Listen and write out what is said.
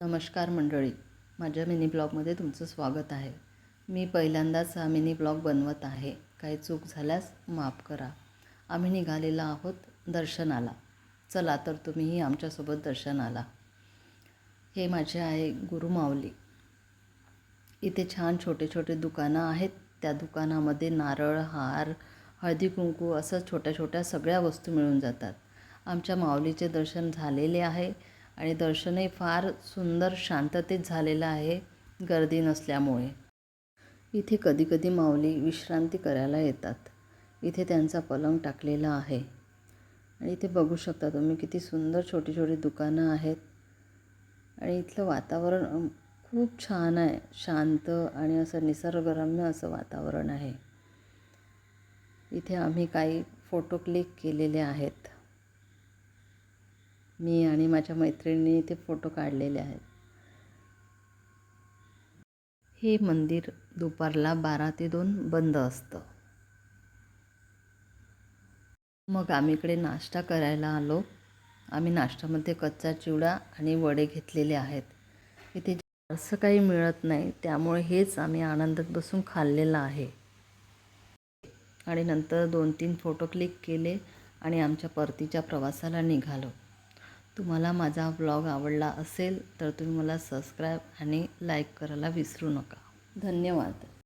नमस्कार मंडळी. माझ्या मिनी ब्लॉगमध्ये तुमचं स्वागत आहे. मी पहिल्यांदाच हा मिनी ब्लॉग बनवत आहे. काही चूक झाल्यास माफ करा. आम्ही निघालेलो आहोत दर्शनाला. चला तर तुम्हीही आमच्यासोबत दर्शनाला. हे माझे आहे गुरुमावली इथे छान छोटे छोटे दुकानं आहेत. त्या दुकानामध्ये नारळ हार हळदी कुंकू असं छोट्या छोट्या सगळ्या वस्तू मिळून जातात. आमच्या माऊलीचे दर्शन झालेले आहे. आणि दर्शनही फार सुंदर शांततेत झालेलं आहे गर्दी नसल्यामुळे. इथे कधीकधी माऊली विश्रांती करायला येतात. इथे त्यांचा पलंग टाकलेला आहे. आणि इथे बघू शकता तुम्ही किती सुंदर छोटी छोटी दुकानं आहेत. आणि इथलं वातावरण खूप छान आहे. शांत आणि असं निसर्गरम्य असं वातावरण आहे. इथे आम्ही काही फोटो क्लिक केलेले आहेत. मी आणि माझ्या मैत्रिणींनी ते फोटो काढलेले आहेत. हे मंदिर दुपारला बारा ते दोन बंद असतं. मग आम्ही इकडे नाश्ता करायला आलो. आम्ही नाश्त्यामध्ये कच्चा चिवडा आणि वडे घेतलेले आहेत. इथे असं काही मिळत नाही त्यामुळे हेच आम्ही आनंदात बसून खाल्लेलं आहे. आणि नंतर दोन तीन फोटो क्लिक केले आणि आमच्या परतीच्या प्रवासाला निघालो. तुम्हाला माझा ब्लॉग आवडला असेल तर तुम्ही मला सबस्क्राईब आणि लाईक करायला विसरू नका. धन्यवाद.